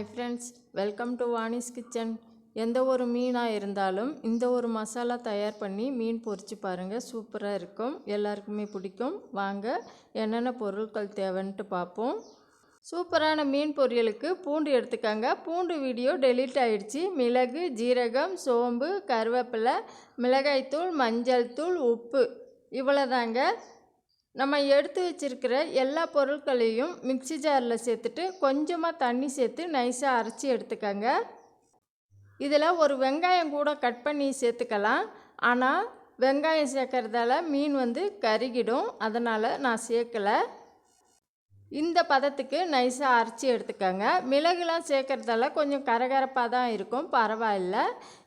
Hi friends welcome to Vani's kitchen எந்த ஒரு மீனாக இருந்தாலும் இந்த ஒரு மசாலா தயார் பண்ணி மீன் பொரிச்சு பாருங்கள் சூப்பராக இருக்கும். எல்லாருக்குமே பிடிக்கும். வாங்க என்னென்ன பொருட்கள் தேவைன்ட்டு பார்ப்போம். சூப்பரான மீன் பொரியலுக்கு பூண்டு எடுத்துக்கங்க. பூண்டு வீடியோ டெலீட் ஆகிடுச்சி மிளகு ஜீரகம் சோம்பு கருவேப்பிலை மிளகாய்த்தூள் மஞ்சள் தூள் உப்பு. இவ்வளோதாங்க நம்ம எடுத்து வச்சிருக்கிற எல்லா பொருட்களையும் மிக்ஸி ஜாரில் சேர்த்துட்டு கொஞ்சமாக தண்ணி சேர்த்து நைஸாக அரைச்சி எடுத்துக்கங்க. இதில் ஒரு வெங்காயம் கூட கட் பண்ணி சேர்த்துக்கலாம். ஆனால் வெங்காயம் சேர்க்கறதால மீன் வந்து கருகிடும். அதனால் நான் சேர்க்கலை. இந்த பதத்துக்கு நைஸாக அரைச்சி எடுத்துக்கோங்க. மிளகுலாம் சேர்க்குறதால கொஞ்சம் கரகரப்பாக தான் இருக்கும். பரவாயில்ல.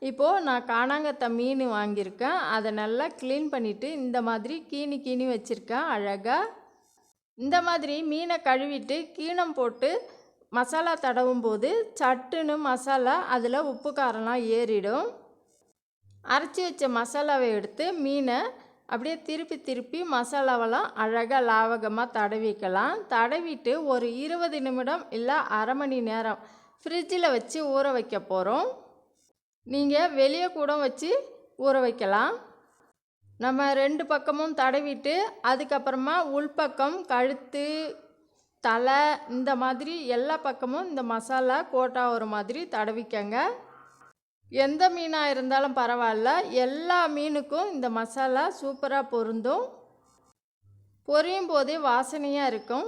இப்போது நான் காணாங்கத்த மீன் வாங்கியிருக்கேன். அதை நல்லா க்ளீன் பண்ணிவிட்டு இந்த மாதிரி கீனி கீனி வச்சுருக்கேன் அழகாக இந்த மாதிரி மீனை கழுவிட்டு கீணம் போட்டு மசாலா தடவும் போது சட்டுன்னு மசாலா அதில் உப்பு காரம்லாம் ஏறிடும். அரைச்சி வச்ச மசாலாவை எடுத்து மீனை அப்படியே திருப்பி திருப்பி மசாலாவெல்லாம் அழகாக லாவகமாக தடவிக்கலாம். தடவிட்டு ஒரு இருபது நிமிடம் இல்லை அரை மணி நேரம் ஃப்ரிட்ஜில் வச்சு ஊற வைக்க போகிறோம் நீங்கள் வெளியே கூட வச்சு ஊற வைக்கலாம். நம்ம ரெண்டு பக்கமும் தடவிட்டு அதுக்கப்புறமா உள்பக்கம் கழுத்து தலை இந்த மாதிரி எல்லா பக்கமும் இந்த மசாலா கோட்டா ஒரு மாதிரி தடவிக்கங்க. எந்த மீனாக இருந்தாலும் பரவாயில்ல. எல்லா மீனுக்கும் இந்த மசாலா சூப்பராக பொருந்தும். பொரியும் போதே வாசனையாக இருக்கும்.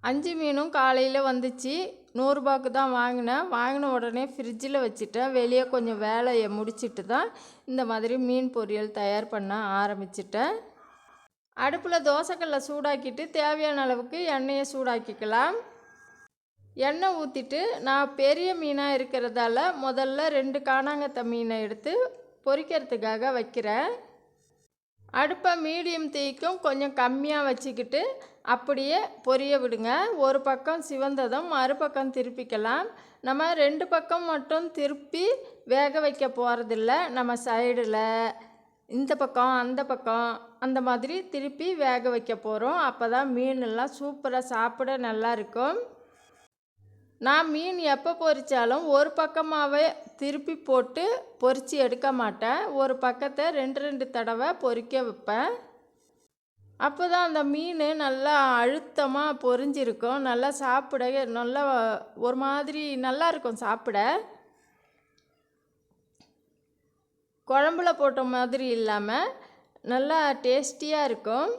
அஞ்சு மீனும் காலையில் வந்துச்சு. நூறுரூபாக்கு தான் வாங்கினேன். வாங்கின உடனே ஃப்ரிட்ஜில் வச்சுட்டேன். வெளியே கொஞ்சம் வேலையை முடிச்சிட்டு தான் இந்த மாதிரி மீன் பொரியல் தயார் பண்ண ஆரம்பிச்சிட்டேன். அடுப்பில் தோசைக்கல்லை சூடாக்கிட்டு தேவையான அளவுக்கு எண்ணெயை சூடாக்கிக்கலாம். எண்ணெய் ஊற்றிட்டு நான் பெரிய மீனாக இருக்கிறதால முதல்ல ரெண்டு காணாங்கத்த மீனை எடுத்து பொரிக்கிறதுக்காக வைக்கிறேன். அடுப்பை மீடியம் தீக்கும் கொஞ்சம் கம்மியாக வச்சுக்கிட்டு அப்படியே பொரிய விடுங்க. ஒரு பக்கம் சிவந்ததும் மறுபக்கம் திருப்பிக்கலாம். நம்ம ரெண்டு பக்கம் மட்டும் திருப்பி வேக வைக்க போகிறதில்ல நம்ம சைடில். இந்த பக்கம் அந்த பக்கம் அந்த மாதிரி திருப்பி வேக வைக்க போகிறோம் அப்போ தான் மீனெல்லாம் சூப்பராக சாப்பிட நல்லா இருக்கும். நான் மீன் எப்போ பொரித்தாலும் ஒரு பக்கமாகவே திருப்பி போட்டு பொறித்து எடுக்க மாட்டேன். ஒரு பக்கத்தை ரெண்டு ரெண்டு தடவை பொறிக்க வைப்பேன். அப்போ தான் அந்த மீன் நல்லா அழுத்தமாக பொறிஞ்சிருக்கும். நல்லா சாப்பிட நல்லா ஒரு மாதிரி நல்லா இருக்கும் சாப்பிட. குழம்புல போட்ட மாதிரி இல்லாமல் நல்லா டேஸ்டியாக இருக்கும்.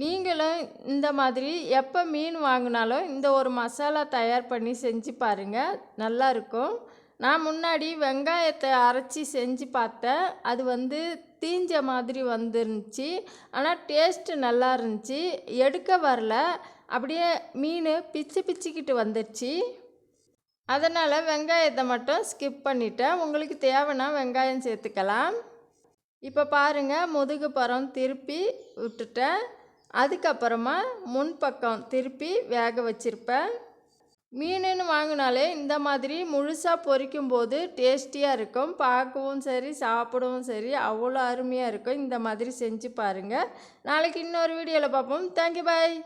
நீங்களும் இந்த மாதிரி எப்போ மீன் வாங்கினாலும் இந்த ஒரு மசாலா தயார் பண்ணி செஞ்சு பாருங்கள் நல்லாயிருக்கும் நான் முன்னாடி வெங்காயத்தை அரைச்சி செஞ்சு பார்த்தேன். அது வந்து தீஞ்ச மாதிரி வந்துருந்துச்சு. ஆனால் டேஸ்ட்டு நல்லா இருந்துச்சு. எடுக்க வரல. அப்படியே மீன் பிச்சு பிச்சுக்கிட்டு வந்துடுச்சு அதனால் வெங்காயத்தை மட்டும் ஸ்கிப் பண்ணிட்டேன். உங்களுக்கு தேவைன்னா வெங்காயம் சேர்த்துக்கலாம். இப்போ பாருங்கள் முதுகு பரம் திருப்பி விட்டுட்டேன். அதுக்கப்புறமா முன்பக்கம் திருப்பி வேக வச்சுருப்பேன். மீனுன்னு வாங்கினாலே இந்த மாதிரி முழுசாக பொரிக்கும் போது டேஸ்டியாக இருக்கும். பார்க்கவும் சரி சாப்பிடவும் சரி அவ்வளோ அருமையாக இருக்கும். இந்த மாதிரி செஞ்சு பாருங்கள் நாளைக்கு இன்னொரு வீடியோவில் பார்ப்போம். Thank you bye